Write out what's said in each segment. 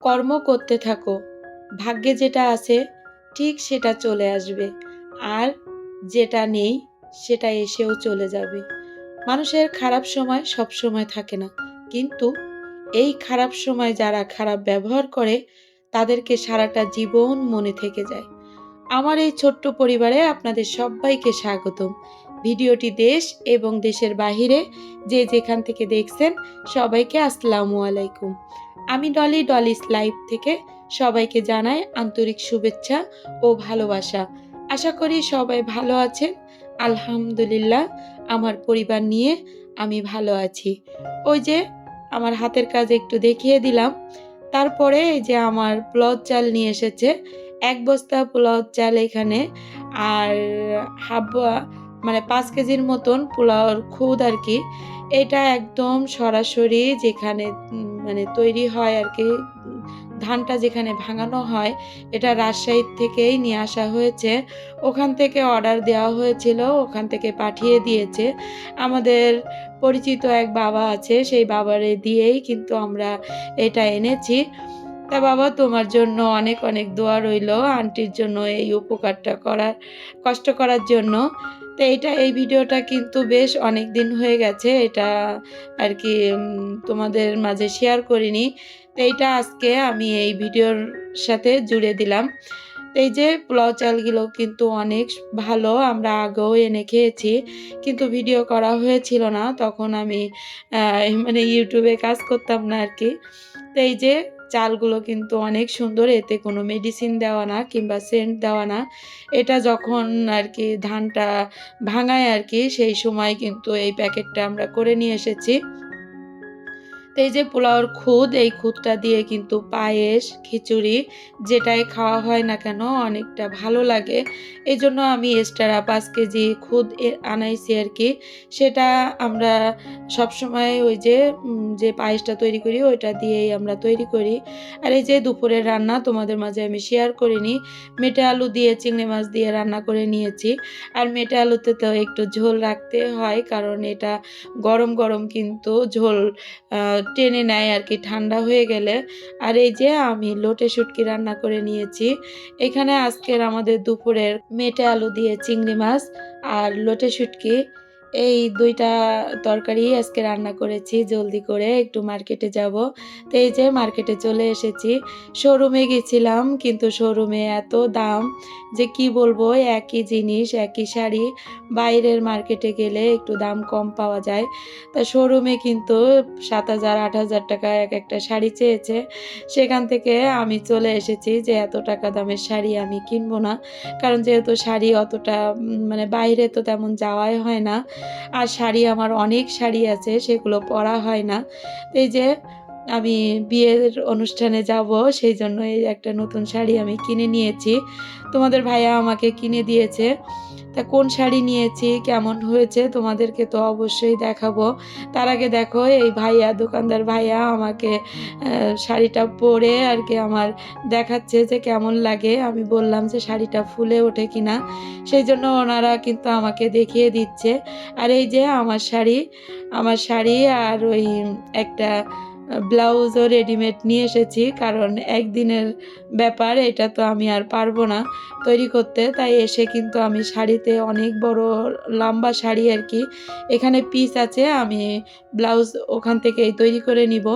কর্ম করতে থাকো। ভাগ্যে যেটা আছে, ঠিক সেটা চলে আসবে। আর যেটা নেই, সেটা এসেও চলে যাবে। মানুষের খারাপ সময় সব সময় থাকে না। কিন্তু এই খারাপ সময় যারা খারাপ ব্যবহার করে, তাদেরকে সারাটা জীবন মনে থেকে যায়। আমার এই ছোট্ট পরিবারে আপনাদের সবাইকে স্বাগতম। ভিডিওটি দেশ এবং দেশের বাহিরে যে যেখান থেকে দেখছেন সবাইকে আসসালামু আলাইকুম। আমি ডলি ডলিস লাইভ থেকে সবাইকে জানাই আন্তরিক শুভেচ্ছা ও ভালোবাসা। আশা করি সবাই ভালো আছেন। আলহামদুলিল্লাহ, আমার পরিবার নিয়ে আমি ভালো আছি। ওই যে আমার হাতের কাজ একটু দেখিয়ে দিলাম। তারপরে এই যে আমার পোলাও চাল নিয়ে এসেছে। এক বস্তা পোলাও চাল এখানে। আর হাফ মানে পাঁচ কেজির মতন পোলাওর খুদ আর কি, এটা একদম সরাসরি যেখানে মানে তৈরি হয় আর কি, ধানটা যেখানে ভাঙানো হয়, এটা রাজশাহী থেকেই নিয়ে আসা হয়েছে। ওখান থেকে অর্ডার দেওয়া হয়েছিল, ওখান থেকে পাঠিয়ে দিয়েছে। আমাদের পরিচিত এক বাবা আছে, সেই বাবারে দিয়েই কিন্তু আমরা এটা এনেছি। তা বাবা, তোমার জন্য অনেক অনেক দোয়া রইল আন্টির জন্য এই উপকারটা করার, কষ্ট করার জন্য। তো এইটা এই ভিডিওটা কিন্তু বেশ অনেক দিন হয়ে গেছে। এটা আর কি তোমাদের মাঝে শেয়ার করিনি। তো এইটা আজকে আমি এই ভিডিওর সাথে জুড়ে দিলাম। এই যে পোলাও চালগুলো কিন্তু অনেক ভালো, আমরা আগেও এনে খেয়েছি। কিন্তু ভিডিও করা হয়েছিল না, তখন আমি মানে ইউটিউবে কাজ করতাম না আর কি তো এই যে চালগুলো কিন্তু অনেক সুন্দর, এতে কোনো মেডিসিন দেওয়া না কিংবা সেন্ট দেওয়া না। এটা যখন আর কি ধানটা ভাঙায় আর কি সেই সময় কিন্তু এই প্যাকেটটা আমরা করে নিয়ে এসেছি। তো এই যে পোলাওর খুদ, এই খুদটা দিয়ে কিন্তু পায়েস, খিচুড়ি যেটাই খাওয়া হয় না কেন, অনেকটা ভালো লাগে। এই জন্য আমি এক্সট্রা পাঁচ কেজি খুদ আনাইছি আর কি। সেটা আমরা সবসময় ওই যে যে পায়েসটা তৈরি করি, ওইটা দিয়েই আমরা তৈরি করি। আর এই যে দুপুরের রান্না তোমাদের মাঝে আমি শেয়ার করিনি। মেটে আলু দিয়ে, চিংড়ি মাছ দিয়ে রান্না করে নিয়েছি। আর মেটে আলুতে তো একটু ঝোল রাখতে হয়, কারণ এটা গরম গরম কিন্তু ঝোল টেনে নেয় আর কি, ঠান্ডা হয়ে গেলে। আর এই যে আমি লোটে শুটকি রান্না করে নিয়েছি। এখানে আজকের আমাদের দুপুরের মেটে আলু দিয়ে চিংড়ি মাছ আর লোটে শুটকি। এই দুইটা তরকারি আজকে রান্না করেছি, জলদি করে একটু মার্কেটে যাব। তো এই যে মার্কেটে চলে এসেছি। শোরুমে গেছিলাম, কিন্তু শোরুমে এত দাম যে কি বলব, একই জিনিস, একই শাড়ি, বাইরের মার্কেটে গেলে একটু দাম কম পাওয়া যায়। তা শোরুমে কিন্তু সাত হাজার, আট হাজার টাকা এক একটা শাড়ি চেয়েছে। সেখান থেকে আমি চলে এসেছি যে এত টাকা দামের শাড়ি আমি কিনবো না। কারণ যেহেতু শাড়ি অতটা মানে বাইরে তো তেমন যাওয়াই হয় না। আর শাড়ি আমার অনেক শাড়ি আছে, সেগুলো পরা হয় না। এই যে আমি বিয়ের অনুষ্ঠানে যাব, সেই জন্য এই একটা নতুন শাড়ি আমি কিনে নিয়েছি। তোমাদের ভাইয়া আমাকে কিনে দিয়েছে। তা কোন শাড়ি নিয়েছি, কেমন হয়েছে তোমাদেরকে তো অবশ্যই দেখাবো। তার আগে দেখো, এই ভাইয়া, দোকানদার ভাইয়া আমাকে শাড়িটা পরে আর কি আমার দেখাচ্ছে যে কেমন লাগে। আমি বললাম যে শাড়িটা ফুলে ওঠে কিনা। সেই জন্য ওনারা কিন্তু আমাকে দেখিয়ে দিচ্ছে। আর এই যে আমার শাড়ি আমার শাড়ি আর ওই একটা ব্লাউজও রেডিমেড নিয়ে এসেছি, কারণ একদিনের ব্যাপার, এটা তো আমি আর পারব না তৈরি করতে। তাই এসে কিন্তু আমি শাড়িতে অনেক বড় লম্বা শাড়ি আর কি, এখানে পিস আছে, আমি ব্লাউজ ওখান থেকেই তৈরি করে নিব।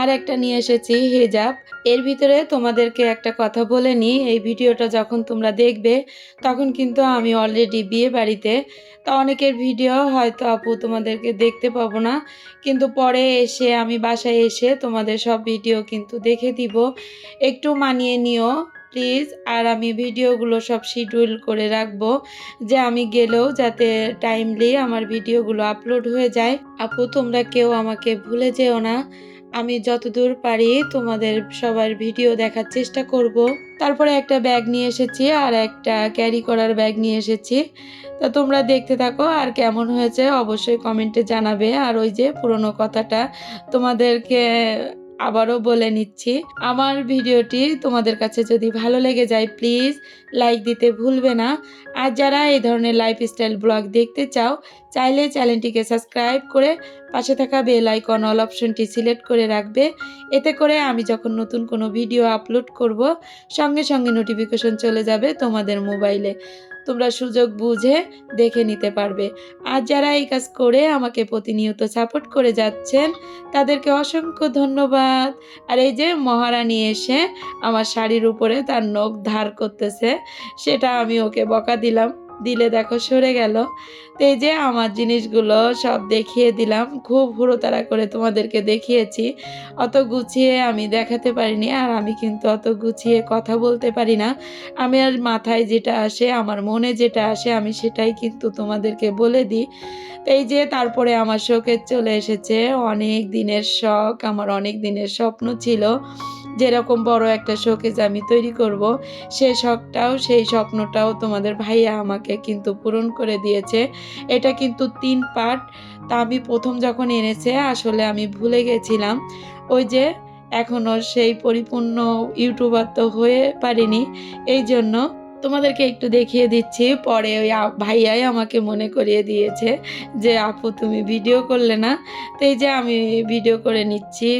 আর একটা নিয়ে এসেছি, হেজাব। এর ভিতরে তোমাদেরকে একটা কথা বলে নিই, এই ভিডিওটা যখন তোমরা দেখবে, তখন কিন্তু আমি অলরেডি বিয়ে বাড়িতে। তা অনেকের ভিডিও হয়তো আপু তোমাদেরকে দেখতে পাবো না, কিন্তু পরে এসে আমি বাসায় এসে তোমাদের সব ভিডিও কিন্তু দেখে দিব। একটু মানিয়ে নিও প্লিজ আর আমি ভিডিওগুলো সব শিডিউল করে রাখব, যে আমি গেলেও যাতে টাইমলি আমার ভিডিওগুলো আপলোড হয়ে যায়। আপু, তোমরা কেউ আমাকে ভুলে যেও না। আমি যতদূর পারি তোমাদের সবার ভিডিও দেখার চেষ্টা করব। তারপরে একটা ব্যাগ নিয়ে এসেছি আর একটা ক্যারি করার ব্যাগ নিয়ে এসেছি। তা তোমরা দেখতে থাকো আর কেমন হয়েছে অবশ্যই কমেন্টে জানাবে। আর ওই যে পুরনো কথাটা তোমাদেরকে আবারও বলে নিচ্ছি, আমার ভিডিওটি তোমাদের কাছে যদি ভালো লেগে যায়, প্লিজ লাইক দিতে ভুলবে না। আর যারা এই ধরনের লাইফস্টাইল ব্লগ দেখতে চাও, চাইলে চ্যানেলটিকে সাবস্ক্রাইব করে পাশে থাকা বেল আইকন অল অপশনটি সিলেক্ট করে রাখবে। এতে করে আমি যখন নতুন কোনো ভিডিও আপলোড করব, সঙ্গে সঙ্গে নোটিফিকেশন চলে যাবে তোমাদের মোবাইলে তোমরা সুযোগ বুঝে দেখে নিতে পারবে। আর যারা এই কাজ করে আমাকে প্রতিনিয়ত সাপোর্ট করে যাচ্ছেন, তাদেরকে অসংখ্য ধন্যবাদ। আর এই যে মহারানী এসে আমার শাড়ির উপরে তার নখ ধার করতেছে, সেটা আমি ওকে বকা দিলাম। দিলে দেখো সরে গেল। তো এই যে আমার জিনিসগুলো সব দেখিয়ে দিলাম। খুব হুড়োতাড়া করে তোমাদেরকে দেখিয়েছি। অত গুছিয়ে আমি দেখাতে পারিনি আর আমি কিন্তু অত গুছিয়ে কথা বলতে পারি না। আমি আর মাথায় যেটা আসে, আমার মনে যেটা আসে, আমি সেটাই কিন্তু তোমাদেরকে বলে দিই। এই যে তারপরে আমার শোকের চলে এসেছে। অনেক দিনের শখ, আমার অনেক দিনের স্বপ্ন ছিল। যেরকম বড় একটা শোকেজ আমি তৈরি করব, সে শখটাও, সেই স্বপ্নটাও তোমাদের ভাইয়া আমাকে কিন্তু পূরণ করে দিয়েছে। এটা কিন্তু তিন পার্ট। তা আমি প্রথম যখন এনেছে, আসলে আমি ভুলে গেছিলাম। ওই যে এখনও সেই পরিপূর্ণ ইউটিউবার তো হয়ে পারিনি। এই জন্য তোমাদেরকে একটু দেখিয়ে দিচ্ছি। পরে ওই ভাইয়াই আমাকে মনে করিয়ে দিয়েছে যে, আপু, তুমি ভিডিও করলে না? তো এই যে আমি ভিডিও করে নিচ্ছি।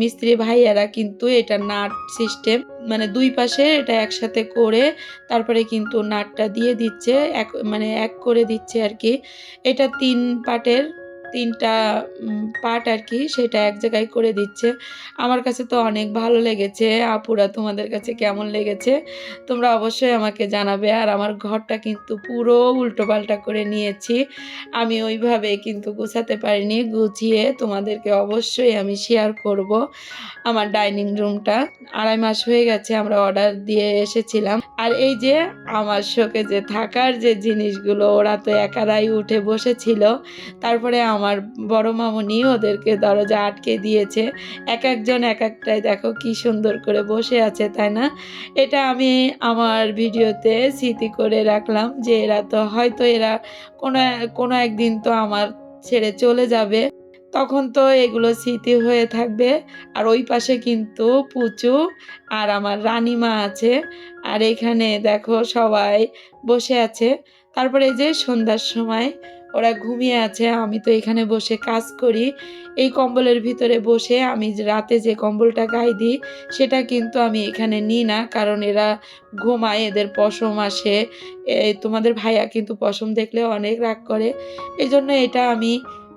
মিস্ত্রি ভাইয়ারা কিন্তু এটা নাট সিস্টেম মানে দুই পাশে এটা একসাথে করে তারপরে কিন্তু নাটটা দিয়ে দিচ্ছে, এক মানে এক করে দিচ্ছে আর কি। এটা তিন পার্টের তিনটা পার্ট আর কি সেটা এক জায়গায় করে দিচ্ছে। আমার কাছে তো অনেক ভালো লেগেছে। আপুরা, তোমাদের কাছে কেমন লেগেছে? তোমরা অবশ্যই আমাকে জানাবে। আর আমার ঘরটা কিন্তু পুরো উল্টোপাল্টা করে নিয়েছি। আমি ওইভাবে কিন্তু গুছাতে পারিনি। গুছিয়ে তোমাদেরকে অবশ্যই আমি শেয়ার করব আমার ডাইনিং রুমটা আড়াই মাস হয়ে গেছে আমরা অর্ডার দিয়ে এসেছিলাম। আর এই যে আমার শোকে যে থাকার যে জিনিসগুলো, ওরা তো একারাই উঠে বসেছিল। তারপরে আমার বড় মামনি ওদেরকে দরজা আটকে দিয়েছে। এক একজন এক একটাই দেখো কি সুন্দর করে বসে আছে, তাই না? এটা আমি আমার ভিডিওতে স্মৃতি করে রাখলাম যে এরা তো হয়তো এরা কোনো কোনো একদিন তো আমার ছেড়ে চলে যাবে। তখন তো এগুলো স্মৃতি হয়ে থাকবে। আর ওই পাশে কিন্তু পুচু আর আমার রানীমা আছে। আর এখানে দেখো সবাই বসে আছে। তারপরে যে সন্ধ্যার সময় ওরা ঘুমিয়ে আছে, আমি তো এখানে বসে কাজ করি। এই কম্বলের ভিতরে বসে আমি রাতে যে কম্বলটা গায়ে দিই, সেটা কিন্তু আমি এখানে নিই না, কারণ এরা ঘুমায়, এদের পশম আসে। তোমাদের ভাইয়া কিন্তু পশম দেখলে অনেক রাগ করে। এই জন্য এটা আমি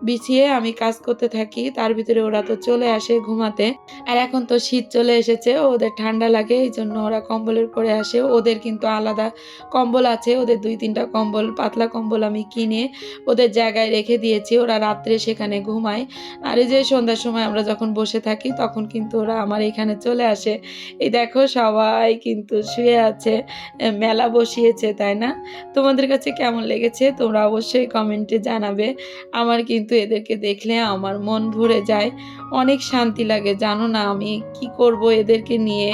বিছিয়ে আমি কাজ করতে থাকি, তার ভিতরে ওরা তো চলে আসে ঘুমাতে। আর এখন তো শীত চলে এসেছে, ওদের ঠান্ডা লাগে, এই জন্য ওরা কম্বলের পরে আসে। ওদের কিন্তু আলাদা কম্বল আছে, ওদের দুই তিনটা কম্বল, পাতলা কম্বল আমি কিনে ওদের জায়গায় রেখে দিয়েছি, ওরা রাত্রে সেখানে ঘুমায়। আর এই যে সন্ধ্যার সময় আমরা যখন বসে থাকি, তখন কিন্তু ওরা আমার এখানে চলে আসে। এই দেখো সবাই কিন্তু শুয়ে আছে মেলা বসিয়েছে, তাই না? তোমাদের কাছে কেমন লেগেছে? তোমরা অবশ্যই কমেন্টে জানাবে। আমার কিন্তু এদেরকে দেখলে আমার মন ভরে যায়। অনেক শান্তি লাগে, জানো না আমি কি করব এদেরকে নিয়ে?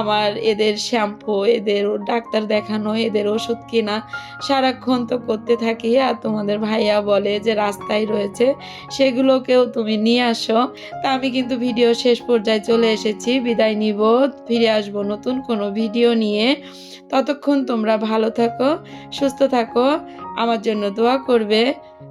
আমার এদের শ্যাম্পু, এদের ডাক্তার দেখানো, এদের ওষুধ কেনা, সারাক্ষণ তো করতে থাকি। আর তোমাদের ভাইয়া বলে যে রাস্তায় রয়েছে, সেগুলোকেও তুমি নিয়ে আসো। তা আমি কিন্তু ভিডিও শেষ পর্যায়ে চলে এসেছি, বিদায় নিব, ফিরে আসব নতুন কোনো ভিডিও নিয়ে। ততক্ষণ তোমরা ভালো থাকো, সুস্থ থাকো, আমার জন্য দোয়া করবে।